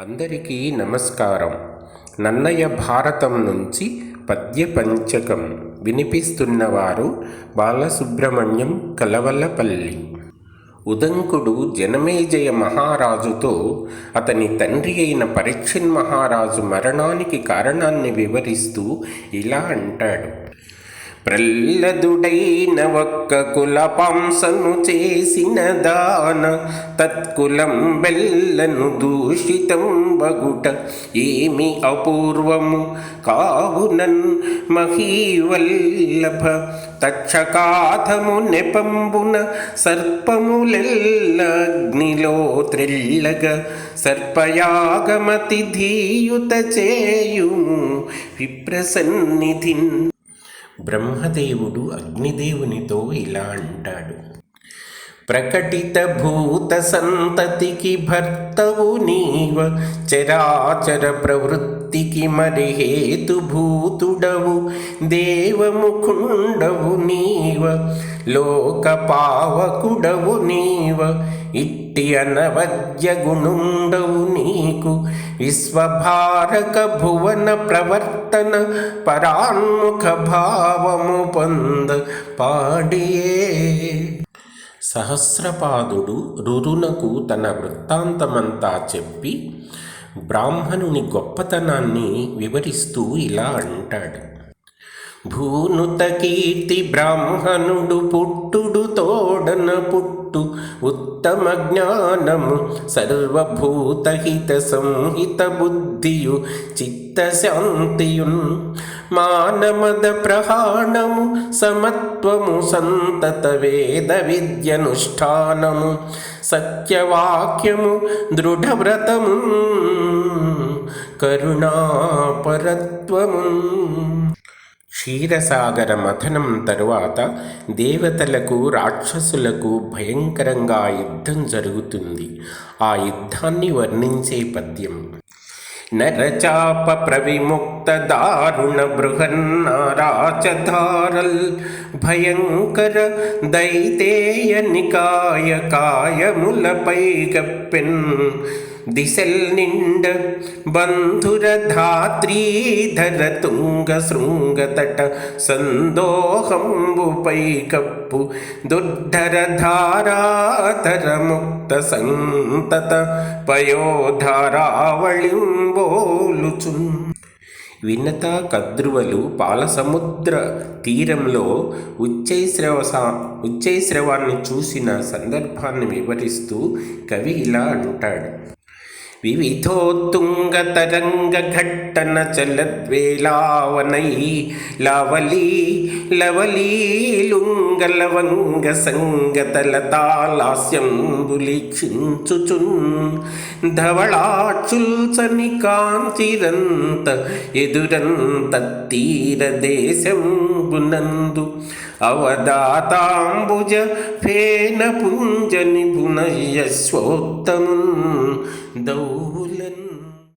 అందరికీ నమస్కారం. నన్నయ్య భారతం నుంచి పద్య పంచకం వినిపిస్తున్నవారు బాలసుబ్రహ్మణ్యం కలవలపల్లి. ఉదంకుడు జనమేజయ మహారాజుతో అతని తండ్రి అయిన పరీక్షిన్ మహారాజు మరణానికి కారణాన్ని వివరిస్తూ ఇలా అంటాడు. ప్రల్లదుడైన ఒక్క కుల పాంసను చేసిన దాన తత్కులం బెల్లను దూషితం బగుట ఏమి అపూర్వము? కావునన్ మహీవల్లభ తక్షకాథము నెపంబున సర్పములెల్లగ్నిలో త్రిల్లగ సర్పయాగమతి ధీయుత చేయుము విప్రసన్నిధిన్ బ్రహ్మదేవుడు అగ్నిదేవునితో ఇలా అంటాడు. ప్రకటిత భూత సంతతికి భర్తవు నీవ చరాచర ప్రవృత్తికి మరి హేతుభూతుడవు దేవముఖుండవు నీవ లోకపావకుడవు నీవ ఇట్టి అనవద్య గుణుండవు నీకు విశ్వభారక భువన ప్రవర్తన పరాన్ముఖ భావము పొంద పాడియే. సహస్రపాదుడు రురునకు తన వృత్తాంతమంతా చెప్పి బ్రాహ్మణుని గొప్పతనాన్ని వివరిస్తూ ఇలా అంటాడు. భూనుత కీర్తి బ్రాహ్మణుడు పుట్టుడు తోడన పుట్టు ఉత్తమ జ్ఞానము సర్వభూతహిత సంహిత బుద్ధియు చిత్తశాంతియున్ మానమద ప్రహాణము సమత్వము క్షీరసాగర మథనం తరువాత దేవతలకు రాక్షసులకు భయంకరంగా యుద్ధం జరుగుతుంది. ఆ యుద్ధాన్ని వర్ణించే పద్యం. నరచాప ప్రవిముక్త దారుణ బృహన్నారాచధారల్ భయంకర దైతేయ నికాయ కాయములపై గప్పెన్ దిశల్ నిండ బంధుర ధాత్రీధర తుంగ శృంగతట సందోహంబుపై కప్పు దుర్ధర ధారాధర ముక్త సంతత పయోధారావళింబోలుచున్ వినత కద్రువలు పాలసముద్ర తీరంలో ఉచ్చైశ్రవస ఉచ్చైశ్రవాన్ని చూసిన సందర్భాన్ని వివరిస్తూ కవి ఇలా అంటాడు. వివిధోత్తుంగతరంగఘట్టన చలద్వేలావనై లవలీ లవలీలుంగలవంగ సంగతలతాలాస్యంబులిక్షించుచున్ ధవళాచుల్సని కాంతిరంత అవదాతాంబుజ ఫేన పుంజ నిపుణయ్య నిపుణయస్వోత్తమున్ దౌలన్